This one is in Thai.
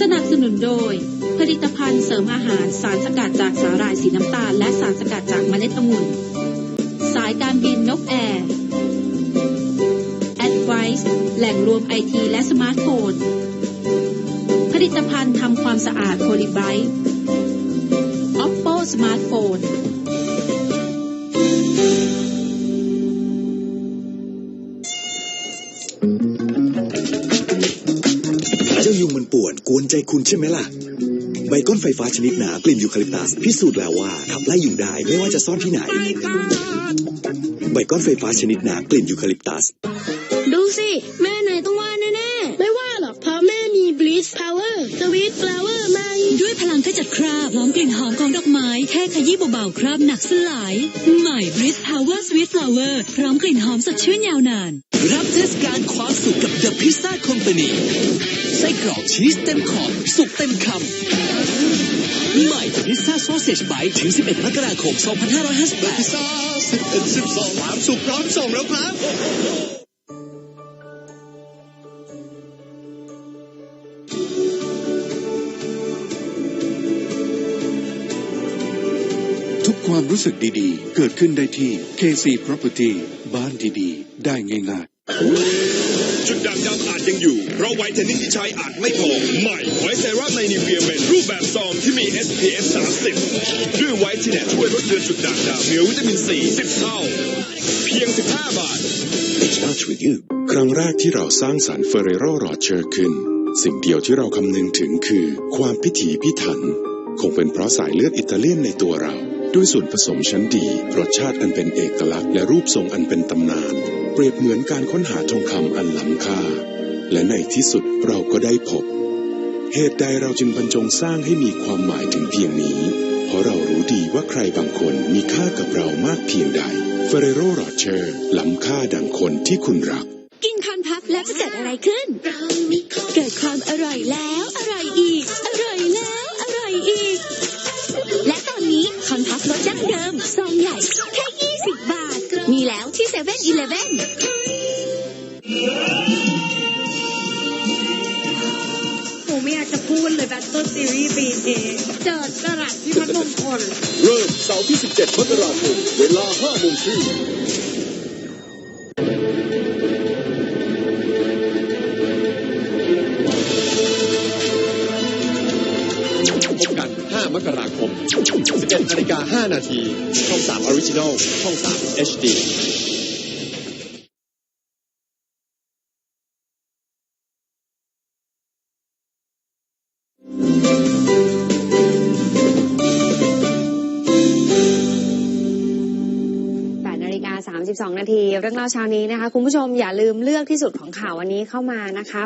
สนับสนุนโดย ผลิตภัณฑ์เสริมอาหารสารสกัดจากสาหร่ายสีน้ำตาล และสารสกัดจากเมล็ดองุ่น สายการบินนกแอร์ Advice แหล่งรวมไอทีและสมาร์ทโฟน ผลิตภัณฑ์ทำความสะอาดโพลิไบต์ Oppo ส เจ้ายุงมันป่วนกวนใจคุณใช่ไหมล่ะไบก้อนไฟฟ้าชนิดหนากลิ่นยูคาลิปตัส พิสูจน์แล้วว่าขับไล่ยุงได้ไม่ว่าจะซ่อนที่ไหนไบก้อนไฟฟ้าชนิดหนากลิ่นยูคาลิปตัส ดูสิ แม่นายต้องว่าแน่ๆ ไม่ว่าหรอกเพราะแม่มี Bleach Power Sweet Flower ใหม่ด้วยพลังขจัดคราบพร้อมกลิ่นหอมของดอกไม้ แค่ขยี้เบาๆคราบหนักสลาย ใหม่ Breeze Power Sweet Flower พร้อมกลิ่นหอมสดชื่นยาวนาน รับเทศกาลความสุขกับ The Pizza Company ไส้กรอกชีสเต็มขอบสุกเต็มคำใหม่พิซซ่าซอสเซจไบต์ถึง 11 มกราคม 2558พิซซ่า11 12ความสุขพร้อมส่งแล้วครับทุกความรู้สึกดีๆ เกิดขึ้นได้ที่ KC Property บ้านดีๆ ได้ง่ายๆ จุดด่างดำอาจยังอยู่ เพราะไวท์เทนนิ่งที่ใช้อาจไม่พอ ใหม่ไวท์เซรั่มในนิเวียเมนรูปแบบซองที่มี SPF 30 ด้วยไวท์ที่แนช่วยลดเลือนจุดด่างดำเหนือวิตามินซี10 เท่า เพียง 15 บาท It starts with you ครั้งแรกที่เราสร้างสารรค์เฟรโรโรเชอร์ขึ้น สิ่งเดียวที่เราคำนึงถึงคือ ความพิถีพิถัน คงเป็นเพราะสายเลือดอิตาเลียนในตัวเราด้วยส่วนผสมชั้นดี รสชาติอันเป็นเอกลักษณ์และรูปทรงอันเป็นตำนาน ปรียบเหมือนการค้นหาทองคำอันล้ำค่า และในที่สุดเราก็ได้พบ เหตุใดเราจึงบรรจงสร้างให้มีความหมายถึงเพียงนี้ เพราะเรารู้ดีว่าใครบางคนมีค่ากับเรามากเพียงใดเฟรโรโรเชอร์ล้ำค่าดังคนที่คุณรัก กินคอนพับแล้วจะเกิดอะไรขึ้น เกิดความอร่อยแล้ว อร่อยอีก อร่อยแล้ว อร่อยอีก และตอนนี้คอนพับรสดั้งเดิมซองใหญ่แค่ แล้วที่เซเว่นอีเลฟเว่นผมไม่อยากจะพูดเลยแบทเทิลซีรีส์ปีนี้เจิดจรัสที่พัดมงคลเริ่มเสาร์ที่ 17มกราคมเวลา5โมงครึ่งพบกัน 5 มกราคม 11นาฬิกา5นาที ช่อง 3 Original ช่อง 3 HD 32 นาที เรื่องเล่าเช้านี้นะคะ คุณผู้ชมอย่าลืมเลือกที่สุดของข่าววันนี้เข้ามานะคะ